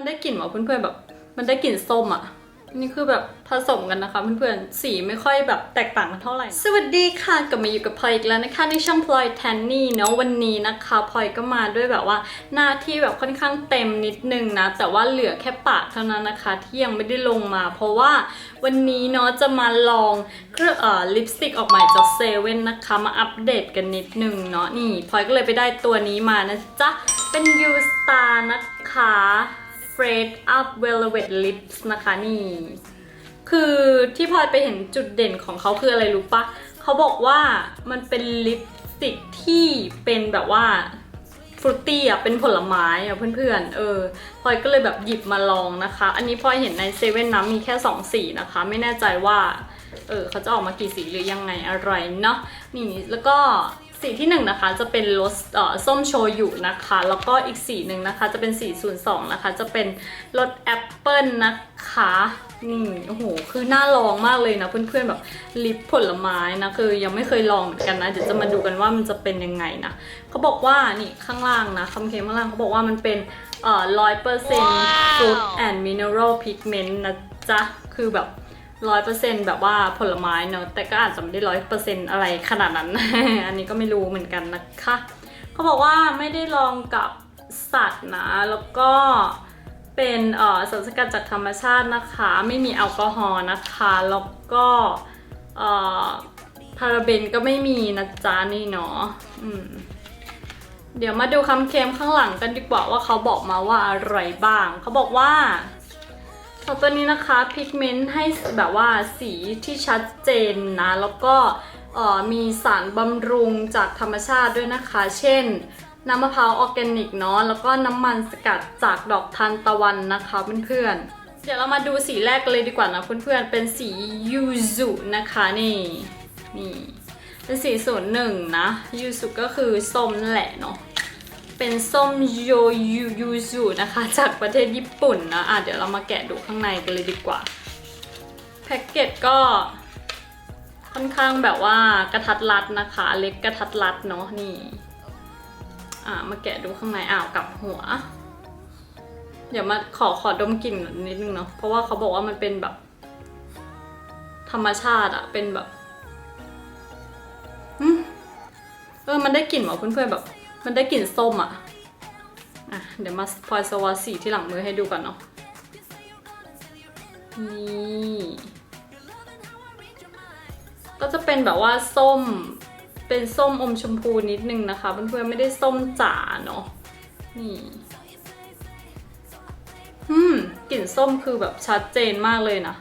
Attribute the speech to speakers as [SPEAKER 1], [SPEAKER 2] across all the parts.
[SPEAKER 1] มันได้กลิ่นว่ะเพื่อนๆแบบ มันได้กลิ่นส้มอะ นี่คือแบบผสมกันนะคะเพื่อนๆ สีไม่ค่อยแบบแตกต่างกันเท่าไหร่ สวัสดีค่ะกลับมาอยู่กับพลอยอีกแล้วนะคะในช่องพลอยแทนนี่เนาะวันนี้นะคะพลอยก็มาด้วยแบบว่าหน้าที่แบบค่อนข้างเต็มนิดนึงนะ แต่ว่าเหลือแค่ปากเท่านั้นนะคะ ที่ยังไม่ได้ลงมา เพราะว่าวันนี้เนาะจะมาลองเครื่องเอ่อลิปสติกออกใหม่จากเซเว่นนะคะมาอัปเดตกันนิดนึงเนาะนี่พลอยก็เลยไปได้ตัวนี้มานะจ๊ะเป็น U Star นะคะ Fred Up Velvet Lips นะคะนี่ คือที่พลอยไปเห็นจุดเด่นของเขาคืออะไรรู้ปะเขาบอกว่ามันเป็นลิปสติกที่เป็นแบบว่าฟรุตตี้อะเป็นผลไม้อะเพื่อนๆ เออพลอยก็เลยแบบหยิบมาลองนะคะ อันนี้พลอยเห็นในเซเว่นนะมีแค่ 2 สีนะคะ ไม่แน่ใจว่า เออเขาจะออกมากี่สีหรือยังไงอะไรเนาะนี่แล้วก็ สีที่หนึ่งนะคะจะเป็นรสเอ่อส้มโชยุนะคะ แล้วก็อีกสีหนึ่งนะคะ จะเป็นสี02นะคะ จะเป็นรสแอปเปิลนะคะนี่โอ้โหคือน่าลองมากเลยนะเพื่อนๆแบบลิปผลไม้นะคือยังไม่เคยลองเหมือนกันนะเดี๋ยวจะมาดูกันว่ามันจะเป็นยังไงนะเขาบอกว่านี่ข้างล่างนะคำเค็มข้างล่างเขาบอกว่ามันเป็นเอ่อร้อยเปอร์เซ็นต์ fruit and mineral pigment นะจ๊ะคือแบบ ร้อยเปอร์เซ็นต์แบบว่าผลไม้เนอะแต่ก็อาจจะไม่ได้ร้อยเปอร์เซ็นต์อะไรขนาดนั้น อันนี้ก็ไม่รู้เหมือนกันนะคะเขาบอกว่าไม่ได้ลองกับสัตว์นะแล้วก็เป็นเอ่อสารสกัดจากธรรมชาตินะคะ ไม่มีแอลกอฮอล์นะคะแล้วก็เอ่อพาราเบนก็ไม่มีนะจ๊ะนี่เนาะอืมเดี๋ยวมาดูคำเค็มข้างหลังกันดีกว่าว่าเขาบอกมาว่าอะไรบ้าง เขาบอกว่า ส่วตัวนี้นะคะพิกเมนต์ให้แบบว่าสีที่ชัดเจนนะ แล้วก็มีสารบำรุงจากธรรมชาติด้วยนะคะ เช่น น้ำมะพร้าวออร์แกนิกเนาะแล้วก็น้ำมันสกัดจากดอกทานตะวันนะคะเพื่อนๆเดี๋ยวเรามาดูสีแรกเลยดีกว่านะเพื่อนๆเป็นสียูซุนะคะนี่นี่เป็นสีศูนหนึ่งนะยูซุก็คือส้มแหละเนาะ เป็นส้มโยยูยูซุนะคะจากประเทศญี่ปุ่นนะอะเดี๋ยวเรามาแกะดูข้างในกันเลยดีกว่า แพ็กเกจก็ค่อนข้างแบบว่ากระทัดรัดนะคะ เล็กกระทัดรัดเนาะนี่ อะมาแกะดูข้างในอ้าวกับหัว เดี๋ยวมาขอขอดมกลิ่นนิดนึงเนาะเพราะว่าเขาบอกว่ามันเป็นแบบ ธรรมชาติอะเป็นแบบเออมันได้กลิ่นว่ะเพื่อนๆแบบ มันได้กลิ่นส้มอะอะ เดี๋ยวมาพลอยสวาสีที่หลังมือให้ดูก่อนเนาะนี่ก็จะเป็นแบบว่าส้มเป็นส้มอมชมพูนิดนึงนะคะเพื่อนๆไม่ได้ส้มจ๋าเนาะนี่อืมกลิ่นส้มคือแบบชัดเจนมากเลยนะ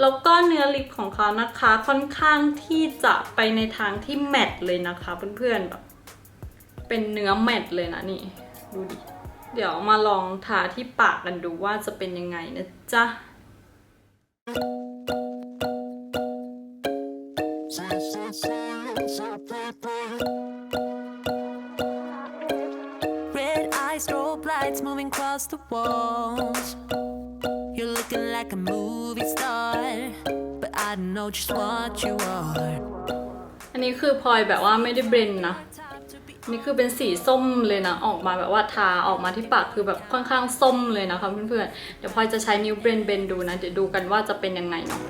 [SPEAKER 1] แล้วก็เนื้อลิปของเขานะคะค่อนข้างที่จะไปในทางที่แมตเลยนะคะเพื่อนๆแบบ เป็นเนื้อแมตต์เลยนะนี่ ดูดิ เดี๋ยวมาลองทาที่ปากกันดูว่าจะเป็นยังไงนะจ๊ะ
[SPEAKER 2] Red eyes, strobe lights moving across the walls. You're looking like a movie star, but I know just what you are.
[SPEAKER 1] อันนี้คือพลอยแบบว่าไม่ได้เบรนนะ นี่คือเป็นสีส้มเลยนะ ออกมาแบบว่าทาออกมาที่ปากคือแบบค่อนข้างส้มเลยนะคะเพื่อนๆ เดี๋ยวพลอยจะใช้นิ้วเบรนเบนดูนะ เดี๋ยวดูกันว่าจะเป็นยังไงเนาะ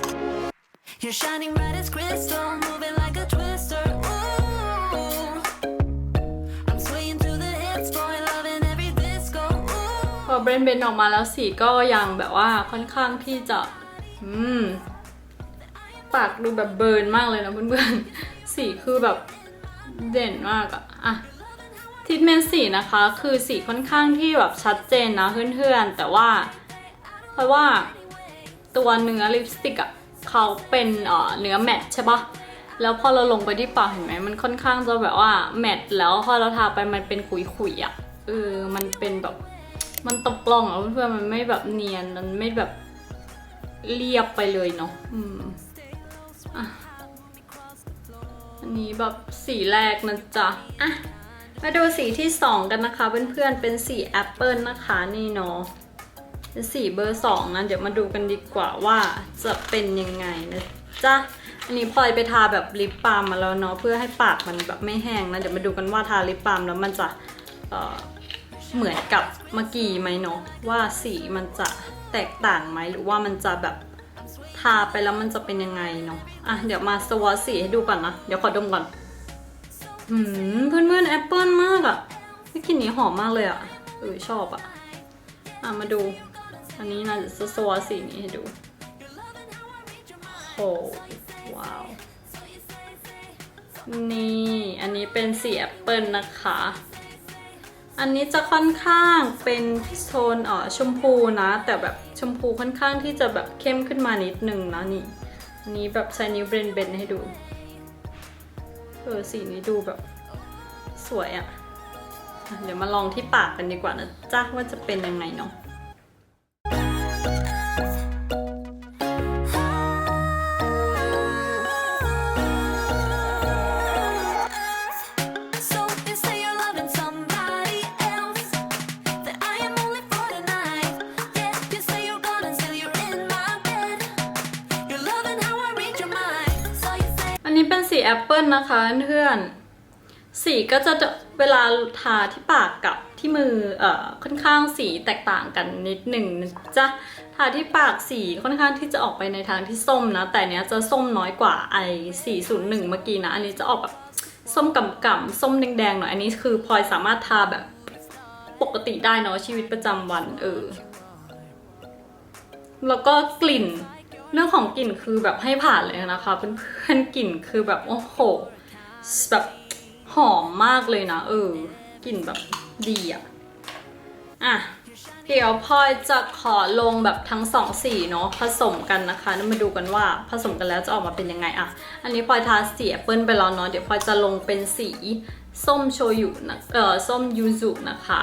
[SPEAKER 2] You're shining bright as crystal, moving like a twister. Ooh, I'm swaying through the hips, boy, loving every disco.
[SPEAKER 1] พอเบรนเบนออกมาแล้วสีก็ยังแบบว่าค่อนข้างที่จะ อืม ปากดูแบบเบิร์นมากเลยนะเพื่อนๆ สีคือแบบเด่นมากอะอะ ทิทเมนสีนะคะคือสีค่อนข้างที่แบบชัดเจนนะเพื่อนๆ แต่ว่า เพราะว่าตัวเนื้อลิปสติกอะเขาเป็นเนื้อแมตต์ใช่ปะแล้วพอเราลงไปที่ปากเห็นไหมมันค่อนข้างจะแบบว่าแมตต์แล้วพอเราทาไปมันเป็นขุยๆอะเออมันเป็นแบบมันตกกล่องอะเพื่อนๆมันไม่แบบเนียนมันไม่แบบเรียบไปเลยเนาะอืมอะอันนี้แบบสีแรกนะจ๊ะอะ มาดูสีที่สองกันนะคะเพื่อนๆเป็นสีแอปเปิลนะคะนี่เนาะเป็นสีเบอร์สองนะเดี๋ยวมาดูกันดีกว่าว่าจะเป็นยังไงนะจ๊ะอันนี้พลอยไปทาแบบลิปบาล์มมาแล้วเนาะเพื่อให้ปากมันแบบไม่แห้งนะเดี๋ยวมาดูกันว่าทาลิปบาล์มแล้วมันจะเเหมือนกับเมื่อกี้ไหมเนาะว่าสีมันจะแตกต่างไหมหรือว่ามันจะแบบทาไปแล้วมันจะเป็นยังไงเนาะอะเดี๋ยวมาสวอตสีให้ดูก่อนนะเดี๋ยวขอดมก่อน อืมเพื่อนเพื่อนแอปเปิลมากอะกลิ่นนี้หอมมากเลยอะเออชอบอะอะมาดู อันนี้นะจะสวอสีนี้ให้ดูโหว้าว นี่ อันนี้เป็นสีแอปเปิลนะคะ อันนี้จะค่อนข้างเป็นโทนอ่อชมพูนะ แต่แบบชมพูค่อนข้างที่จะแบบเข้มขึ้นมานิดนึงนะนี่ อันนี้แบบใช้นิ้วเบรนเบนให้ดู ออสีนี้ดูแบบสวยอะ่ะ เดี๋ยวมาลองที่ปากกันดีกว่านะจ้าว่าจะเป็นยังไงเนาะ นี้เป็นสีแอปเปิลนะคะเพื่อนๆ สีก็จะเวลาทาที่ปากกับที่มือเอ่อค่อนข้างสีแตกต่างกันนิดหนึ่งนะจ๊ะทาที่ปากสีค่อนข้างที่จะออกไปในทางที่ส้มนะ แต่เนี้ยจะส้มน้อยกว่าไอ401 เมื่อกี้นะ อันนี้จะออกแบบส้มกำกำๆส้มแดงๆหน่อยอันนี้คือพลอยสามารถทาแบบปกติได้เนาะชีวิตประจำวันเออแล้วก็กลิ่น เรื่องของกลิ่นคือแบบให้ผ่านเลยนะคะเพื่อนๆกลิ่นคือแบบโอ้โหแบบหอมมากเลยนะ เออกลิ่นแบบดีอะอะเดี๋ยวพลอยจะขอลงแบบทั้งสองสีเนาะผสมกันนะคะแล้วมาดูกันว่าผสมกันแล้วจะออกมาเป็นยังไงอะอันนี้พลอยทาสีแอปเปิลไปแล้วเนาะเดี๋ยวพลอยจะลงเป็นสีส้มโชยุนะเออส้มยูสุนะคะ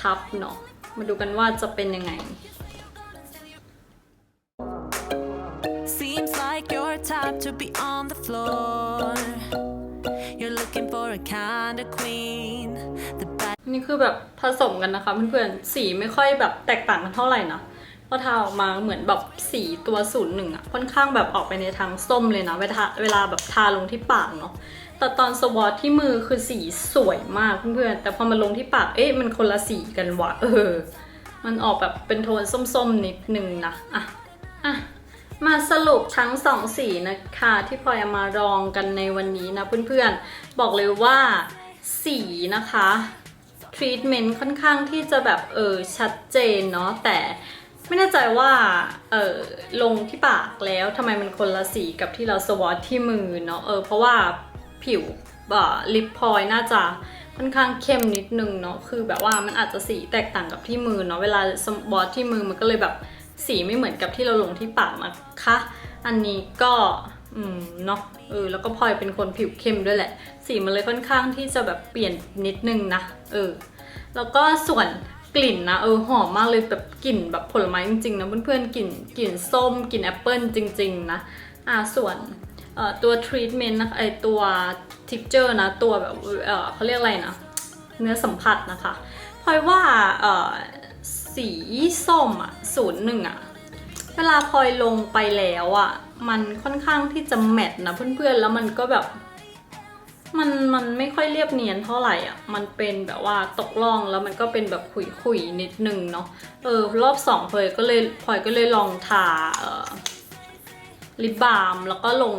[SPEAKER 1] ทับเนาะมาดูกันว่าจะเป็นยังไง
[SPEAKER 2] type to be on the floor. You're looking for a kind of queen. The bad
[SPEAKER 1] นี่คือแบบผสมกันนะคะเพื่อนๆสีไม่ค่อยแบบแตกต่างกันเท่าไหร่นะพอทาออกมาเหมือนแบบสีตัวศูนย์หนึ่งอะค่อนข้างแบบออกไปในทางส้มเลยนะ เวลาเวลาแบบทาลงที่ปากเนาะแต่ตอนสวอตที่มือคือสีสวยมากเพื่อนๆแต่พอมาลงที่ปากเอ๊ะมันคนละสีกันวะเออ มันออกแบบเป็นโทนส้มๆนิดนึงนะอะอะ มาสรุปทั้งสองสีนะคะที่พลอยเอามารองกันในวันนี้นะเพื่อนๆ บอกเลยว่าสีนะคะทรีทเมนต์ค่อนข้างที่จะแบบเออชัดเจนเนาะแต่ไม่แน่ใจว่าเออลงที่ปากแล้วทำไมมันคนละสีกับที่เราสวอตที่มือเนาะเออเพราะว่าผิวอ่าลิปพอยน่าจะค่อนข้างเข้มนิดนึงเนาะคือแบบว่ามันอาจจะสีแตกต่างกับที่มือเนาะเวลาสวอตที่มือมันก็เลยแบบ สีไม่เหมือนกับที่เราลงที่ปากนะคะอันนี้ก็อืมเนาะเออแล้วก็พลอยเป็นคนผิวเข้มด้วยแหละ สีมันเลยค่อนข้างที่จะแบบเปลี่ยนนิดนึงนะเออแล้วก็ส่วนกลิ่นนะเออหอมมากเลยแบบกลิ่นแบบผลไม้จริงๆนะเพื่อนๆกลิ่นกลิ่นส้มกลิ่นแอปเปิลจริง ๆ นะอ่าส่วนเอ่อตัวทรีทเมนต์นะไอตัวทิกเจอร์นะตัวแบบเออเขาเรียกอะไรนะ เนื้อสัมผัสนะคะพลอยว่าเออ สีส้มอะศูนย์หนึ่งอะ เวลาพลอยลงไปแล้วอะ มันค่อนข้างที่จะแมทนะเพื่อนๆ แล้วมันก็แบบ มันมันไม่ค่อยเรียบเนียนเท่าไหร่อะ มันเป็นแบบว่าตกล่องแล้วมันก็เป็นแบบขุยๆนิดนึงเนาะ เออ รอบสองพลอยก็เลยพลอยก็เลยลองทาเออลิปบาล์มแล้วก็ลง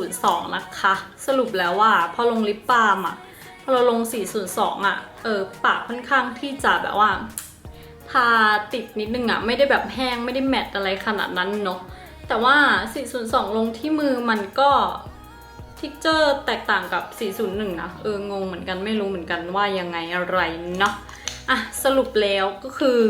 [SPEAKER 1] 402 นะคะ สรุปแล้วว่าพอลงลิปบาล์มอะพอเราลง 402 อะ เออ ปากค่อนข้างที่จะแบบว่า ทาติดนิดนึงอะไม่ได้แบบแห้งไม่ได้แมตต์อะไรขนาดนั้นเนาะแต่ว่า 402 ลงที่มือมันก็ทิกเจอร์แตกต่างกับ 401 นะ เอองงเหมือนกันไม่รู้เหมือนกันว่ายังไงอะไรเนาะอะสรุปแล้วก็คือ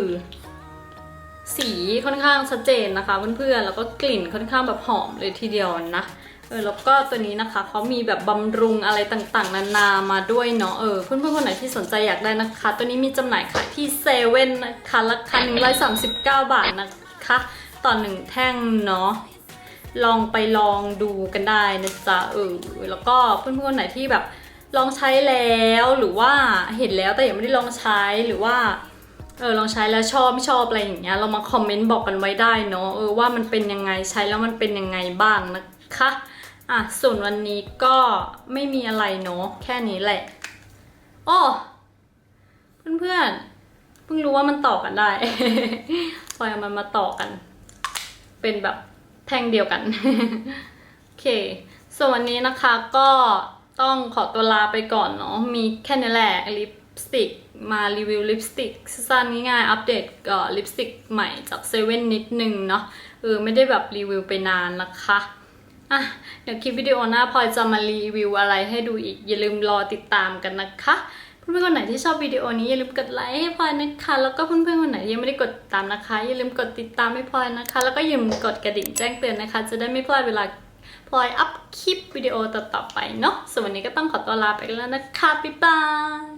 [SPEAKER 1] สีค่อนข้างชัดเจนนะคะเพื่อนๆแล้วก็กลิ่นค่อนข้างแบบหอมเลยทีเดียวนะ เออแล้วก็ตัวนี้นะคะเขามีแบบบำรุงอะไรต่างๆ นานามาด้วยเนาะเออเพื่อนๆคนไหนที่สนใจอยากได้นะคะ ตัวนี้มีจำหน่ายขายที่เซเว่นนะคะราคา139บาทนะคะต่อหนึ่งแท่งเนาะลองไปลองดูกันได้นะจ๊ะเออแล้วก็เพื่อนๆคนไหนที่แบบลองใช้แล้วหรือว่าเห็นแล้วแต่ยังไม่ได้ลองใช้หรือว่าเออลองใช้แล้วชอบไม่ชอบอะไรอย่างเงี้ยเรามาคอมเมนต์บอกกันไว้ได้เนาะเออว่ามันเป็นยังไงใช้แล้วมันเป็นยังไงบ้างนะคะ อะส่วนวันนี้ก็ไม่มีอะไรเนาะแค่นี้แหละอ้อเพื่อนๆเพิ่งรู้ว่ามันต่อกันได้พลอยมันมาต่อกัน เป็นแบบแท่งเดียวกันโอเค ส่วนวันนี้นะคะก็ต้องขอตัวลาไปก่อนเนาะมีแค่นี้แหละลิปสติกมารีวิวลิปสติกสั้นง่ายๆอัปเดตเอ่อลิปสติกใหม่จากเซเว่นนิดนึงเนาะเออไม่ได้แบบรีวิวไปนานนะคะ อะเดี๋ยวคลิปวิดีโอหน้าพลอยจะมารีวิวอะไรให้ดูอีก อย่าลืมรอติดตามกันนะคะ เพื่อนๆคนไหนที่ชอบวิดีโอนี้อย่าลืมกดไลค์ให้พลอยนะคะ แล้วก็เพื่อนๆคนไหนยังไม่ได้กดติดตามนะคะ อย่าลืมกดติดตามให้พลอยนะคะ แล้วก็อย่าลืมกดกระดิ่งแจ้งเตือนนะคะ จะได้ไม่พลาดเวลาพลอยอัพคลิปวิดีโอต่อๆไปเนาะส่วนวันนี้ก็ต้องขอตัวลาไปแล้วนะคะบ๊ายบาย